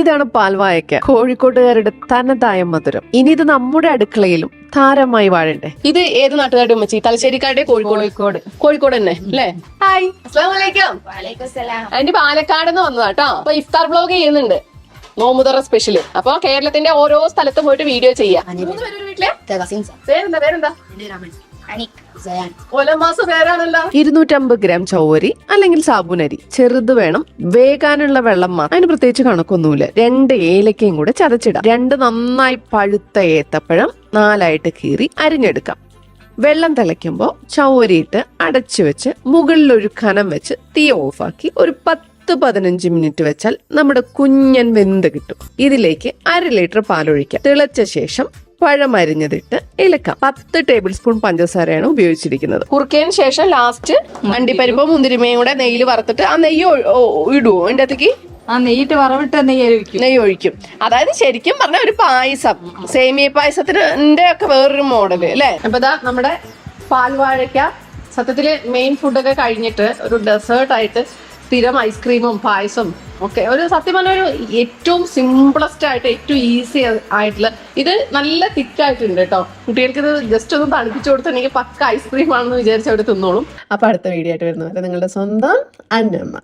ഇതാണ് പാൽവായക്ക കോഴിക്കോട്ടുകാരുടെ തനതായ മധുരം. ഇനി ഇത് നമ്മുടെ അടുക്കളയിലും താരമായി വാഴണ്ടേ? ഇത് ഏത് നാട്ടുകാരുടെ ഉമ്മച്ചി? തലശ്ശേരിക്കാരുടെ കോഴിക്കോട്? കോഴിക്കോട്. കോഴിക്കോട് തന്നെ അല്ലേ? ഹായ്. അസ്സാം എന്റെ അതിന്റെ പാലക്കാട് നിന്ന് വന്നതാട്ടോ അപ്പൊ ഇഫ്താർ ബ്ലോഗ് ചെയ്യുന്നുണ്ട്. നോമുതറ സ്പെഷ്യൽ അപ്പൊ കേരളത്തിന്റെ ഓരോ സ്ഥലത്ത് പോയിട്ട് വീഡിയോ ചെയ്യാം. മൂന്ന് പേര് ഒരു വീട്ടിലെ? പേരെന്താ? പേരെന്താ? ഇരുന്നൂറ്റമ്പത് ഗ്രാം ചൗവരി അല്ലെങ്കിൽ സാബുനരി. ചെറുത് വേണം. വേകാനുള്ള വെള്ളം മാത്രം അതിന് പ്രത്യേകിച്ച് കണക്കൊന്നുമില്ല. രണ്ട് ഏലക്കയും കൂടെ ചതച്ചിടാം. രണ്ട് നന്നായി പഴുത്ത ഏത്തപ്പഴം നാലായിട്ട് കീറി അരിഞ്ഞെടുക്കാം. വെള്ളം തിളയ്ക്കുമ്പോൾ ചൗവരിയിട്ട് അടച്ചു വെച്ച് മുകളിൽ ഒരു കനം വെച്ച് തീ ഓഫാക്കി ഒരു പത്ത് പതിനഞ്ച് മിനിറ്റ് വെച്ചാൽ നമ്മുടെ കുഞ്ഞൻ വെന്ത് കിട്ടും. ഇതിലേക്ക് അര ലിറ്റർ പാലൊഴിക്കാം. തിളച്ച ശേഷം പഴം അരിഞ്ഞതിട്ട് ഇളക്കാം പത്ത് ടേബിൾ സ്പൂൺ പഞ്ചസാരയാണ് ഉപയോഗിച്ചിരിക്കുന്നത്. കുറുക്കിയതിന് ശേഷം ലാസ്റ്റ് അണ്ടിപ്പരിപ്പും മുന്തിരിമയും കൂടെ നെയ്യിൽ വറുത്തിട്ട് ആ നെയ്യ് ഇടുവോ അതിന്റെ അകത്തേക്ക് ആ നെയ്യിട്ട് വറവിട്ട് നെയ്യ് ഒഴിക്കും. നെയ്യ് ഒഴിക്കും. അതായത് ശരിക്കും പറഞ്ഞ ഒരു പായസം. സേമിയ പായസത്തിന്റെ ഒക്കെ വേറൊരു മോഡൽ അല്ലേ? അപ്പൊ ഇതാ നമ്മുടെ പാൽവാഴയ്ക്ക സത്യത്തിൽ മെയിൻ ഫുഡൊക്കെ കഴിഞ്ഞിട്ട് ഒരു ഡെസേർട്ട് ആയിട്ട് സ്ഥിരം ഐസ്ക്രീമും പായസം ഒക്കെ ഒരു സത്യം പറഞ്ഞ ഒരു ഏറ്റവും സിംപ്ലസ്റ്റ് ആയിട്ട് ഏറ്റവും ഈസി ആയിട്ടുള്ള ഇത് നല്ല തിക്കായിട്ടുണ്ട് കേട്ടോ കുട്ടികൾക്ക് ഇത് ജസ്റ്റ് ഒന്ന് തണുപ്പിച്ചു കൊടുത്തിട്ടുണ്ടെങ്കിൽ പക്ക ഐസ്ക്രീം ആണെന്ന് വിചാരിച്ച് അവർ തിന്നോളും. അപ്പൊ അടുത്ത വീഡിയോ ആയിട്ട് വരുന്നത് നിങ്ങളുടെ സ്വന്തം അന്നമ്മ.